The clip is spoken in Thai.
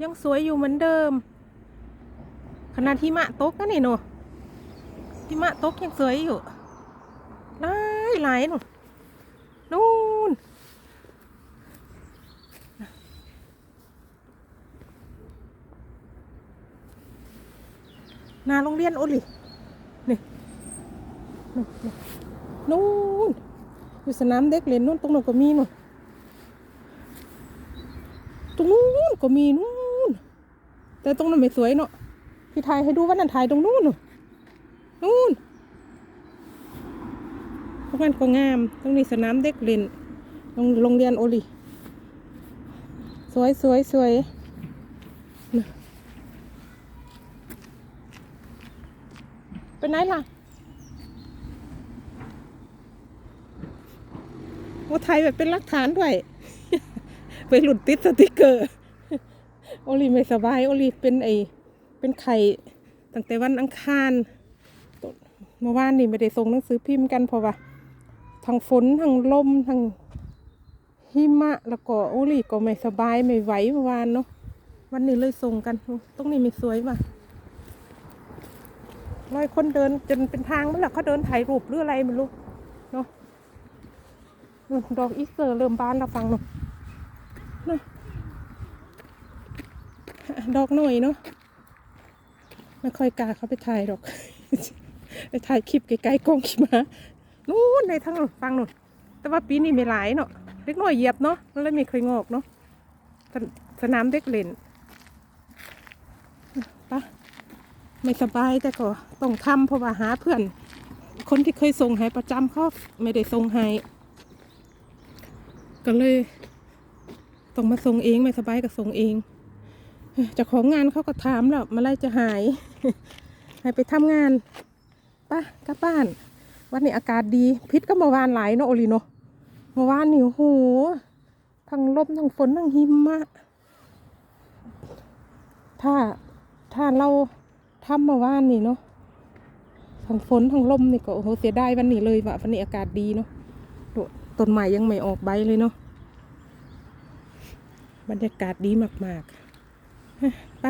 ยังสวยอยู่เหมือนเดิม ขนาดที่มะตกนะนี่หนูที่มะตกยังสวยอยู่หลายหลายหนูนู่นนาโรงเรียนโอลินี่นู่นนี่นู่นอยู่สนามเด็กเล่นนู่นตรงนู้นก็มีนู่นตรงนู้นก็มีนู่น แต่ตรงนั้นไม่สวยเนาะพี่ถ่ายให้ดูว่านั่นถ่ายตรงนู้นนู่นนู่นพวกมันก็งามตรงนี้สนามเด็กเล่นโรงโรงเรียนโอลีสวยสวยสวยน่ะไปไหนล่ะว่าถ่ายแบบเป็นหลักฐานด้วย ไปหลุดติดสติกเกอร์ โอลีไม่สบาย โอลีเป็นไอเป็นไข่ตั้งแต่วันอังคารเมื่อวานนี่ไม่ได้ส่งหนังสือพิมพ์กันเพราะว่าทางฝนทางลมทางหิมะ แล้วก็โอลีก็ไม่สบายไม่ไหวเมื่อวานเนาะวันนี้เลยส่งกันตรงนี้ม่สวยว่ะรอยคนเดินจนเป็นทางมื่อไหร่เขาเดินถ่ายรูปหรืออะไรไม่รู้เนาะดอกอีสเตอร์เริ่มบานแล้วฟังเนาะ ดอกหน่อยเนาะไม่ค่อยกล้าเขาไปถ่ายดอก ไปถ่ายคลิปไกลๆกล้องขี่มานู่นในทางนู้นฟังนู่นแต่ว่าปีนี้ไม่หลายเนาะเล็กน้อยเหยียบเนาะมันเลยไม่เคยงอกเนาะสนสนามเด็กเล่นปะไม่สบายแต่ก็ต้องทำเพราะว่าหาเพื่อน คนที่เคยส่งให้ประจำเขาไม่ได้ส่งให้ก็เลยต้องมาส่งเองไม่สบายก็ส่งเอง เจ้าของงานเขาก็ถามแล้วมื่อไรจะหาย ให้ไปทำงานป่ะกลับบ้าน วันนี้อากาศดีพิษก็เมื่อวานหลายเนาะโอลีเนาะเมื่อวานนี่โอ้โหทั้งลมทั้งฝนทั้งหิมะ ถ้าถ้าเราทำเมื่อวานนี่เนาะทั้งฝนทั้งลมนี่ก็โอ้โหเสียดายวันนี้เลยว่ะวันนี้อากาศดีเนาะต้นไม้ยังไม่ออกใบเลยเนาะบรรยากาศดีมากๆ ไป